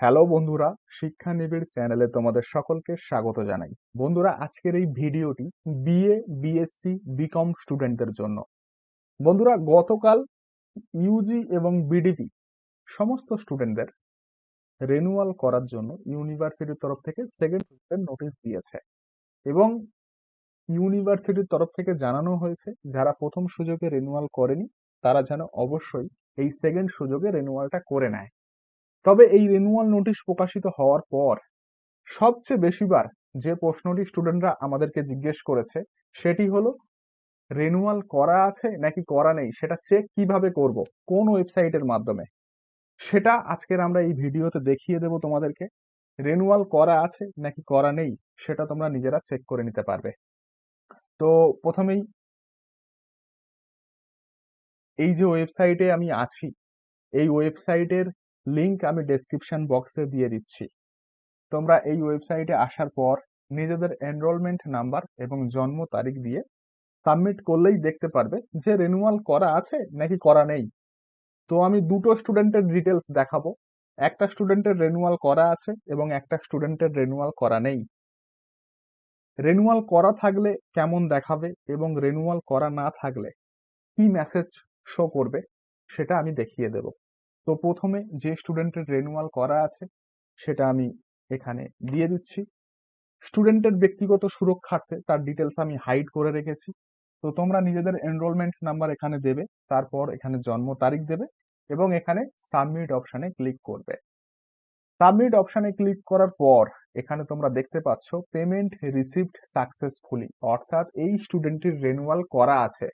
Hello বন্ধুরা, শিক্ষা নিবিড় চ্যানেলে তোমাদের সকলকে স্বাগত জানাই। বন্ধুরা, আজকের এই ভিডিওটি বিএ, বিএসসি, বিকম স্টুডেন্টদের জন্য। বন্ধুরা, গতকাল ইউজি এবং বিডিপি সমস্ত স্টুডেন্টদের রেনুয়াল করার জন্য ইউনিভার্সিটির তরফ থেকে সেকেন্ড নোটিশ দিয়েছে এবং ইউনিভার্সিটির তরফ থেকে জানানো হয়েছে, যারা প্রথম সুযোগে রেনুয়াল করেনি, তারা যেন অবশ্যই এই সেকেন্ড সুযোগে রেনুয়ালটা করে নেয়। তবে এই রেনুয়াল নোটিশ প্রকাশিত হওয়ার পর সবচেয়ে বেশিবার যে প্রশ্নটি স্টুডেন্টরা আমাদেরকে জিজ্ঞেস করেছে, সেটি হলো রেনুয়াল করা আছে নাকি করা নেই? সেটা চেক কীভাবে করব? কোন ওয়েবসাইটের মাধ্যমে? সেটা আজকের আমরা এই ভিডিওতে দেখিয়ে দেব তোমাদেরকে। রেনুয়াল করা আছে নাকি করা নেই? সেটা তোমরা নিজেরা চেক করে নিতে পারবে। তো প্রথমেই, এই যে ওয়েবসাইটে আমি আছি, এই ওয়েবসাইটের লিংক আমি ডেসক্রিপশন বক্সে দিয়ে দিচ্ছি। তোমরা এই ওয়েবসাইটে আসার পর নিজেদের এনরোলমেন্ট নাম্বার এবং জন্ম তারিখ দিয়ে সাবমিট করলেই দেখতে পারবে যে রেনুয়াল করা আছে নাকি করা নেই। তো আমি দুটো স্টুডেন্টের ডিটেলস দেখাবো। একটা স্টুডেন্টের রেনুয়াল করা আছে এবং একটা স্টুডেন্টের রেনুয়াল করা নেই। রেনুয়াল করা থাকলে কেমন দেখাবে এবং রেনুয়াল করা না থাকলে কি মেসেজ শো করবে সেটা আমি দেখিয়ে দেব। তো প্রথমে যে স্টুডেন্টের রেনুয়াল করা আছে, সেটা আমি এখানে দিয়ে দিচ্ছি। স্টুডেন্টের ব্যক্তিগত সুরক্ষার্থে তার ডিটেলস আমি হাইড করে রেখেছি। তো তোমরা নিজেদের এনরোলমেন্ট নাম্বার এখানে দেবে, তারপর এখানে জন্ম তারিখ দেবে এবং এখানে সাবমিট অপশানে ক্লিক করবে। সাবমিট অপশানে ক্লিক করার পর এখানে তোমরা দেখতে পাচ্ছ পেমেন্ট রিসিভড সাকসেসফুলি অর্থাৎ এই স্টুডেন্টের রেনুয়াল করা আছে।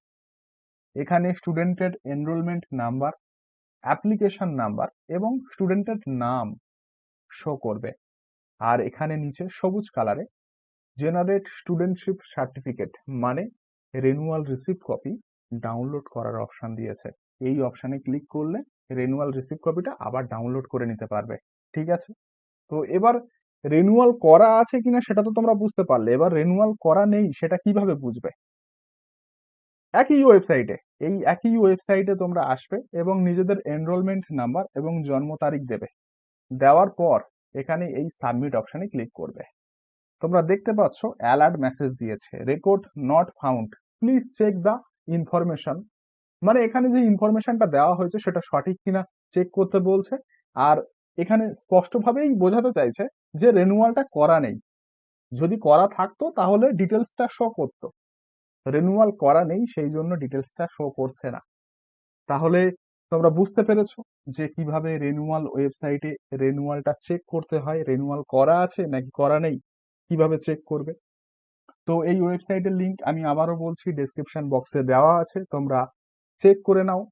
এখানে স্টুডেন্টের এনরোলমেন্ট নাম্বার অ্যাপ্লিকেশন নাম্বার এবং স্টুডেন্টের নাম শো করবে। আর এখানে নিচে সবুজ কালারে জেনারেট স্টুডেন্টশিপ সার্টিফিকেট মানে রেনুয়াল রিসিভ কপি ডাউনলোড করার অপশন দিয়েছে। এই অপশানে ক্লিক করলে রেনুয়াল রিসিভ কপিটা আবার ডাউনলোড করে নিতে পারবে। ঠিক আছে? তো এবার রেনুয়াল করা আছে কিনা সেটা তো তোমরা বুঝতে পারলে। এবার রেনুয়াল করা নেই সেটা কীভাবে বুঝবে? একই ওয়েবসাইটে এই একই ওয়েবসাইটে তোমরা আসবে এবং নিজেদের এনরোলমেন্ট নাম্বার এবং জন্ম তারিখ দেবে। দেওয়ার পর এখানে এই সাবমিট অপশানে ক্লিক করবে। তোমরা দেখতে পাচ্ছ অ্যালার্ট মেসেজ দিয়েছে record not found please check the information মানে এখানে যে ইনফরমেশনটা দেওয়া হয়েছে সেটা সঠিক কিনা চেক করতে বলছে। আর এখানে স্পষ্টভাবেই বোঝাতে চাইছে যে রেনুয়ালটা করা নেই। যদি করা থাকতো তাহলে ডিটেলসটা শো করতো। রেনুয়াল করা নেই, সেই জন্য ডিটেলসটা শো করছে না। তাহলে তোমরা বুঝতে পেরেছ যে কীভাবে রেনুয়াল ওয়েবসাইটে রেনুয়ালটা চেক করতে হয়? রেনুয়াল করা আছে নাকি করা নেই? কীভাবে চেক করবে? তো এই ওয়েবসাইটের লিংক আমি আবারও বলছি ডেসক্রিপশন বক্সে দেওয়া আছে, তোমরা চেক করে নাও।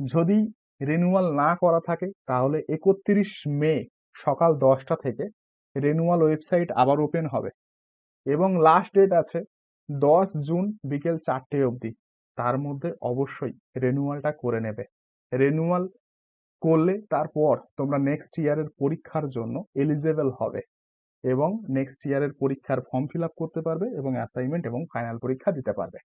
যদি রেনুয়াল না করা থাকে, তাহলে একত্রিশ মে সকাল দশটা থেকে রেনুয়াল ওয়েবসাইট আবার ওপেন হবে। এবং লাস্ট ডেট আছে দশ জুন বিকেল চারটে অবধি। তার মধ্যে অবশ্যই রেনুয়ালটা করে নেবে। রেনুয়াল করলে তারপর তোমরা নেক্সট ইয়ারের পরীক্ষার জন্য এলিজেবল হবে এবং নেক্সট ইয়ারের পরীক্ষার ফর্ম ফিল আপ করতে পারবে এবং অ্যাসাইনমেন্ট এবং ফাইনাল পরীক্ষা দিতে পারবে।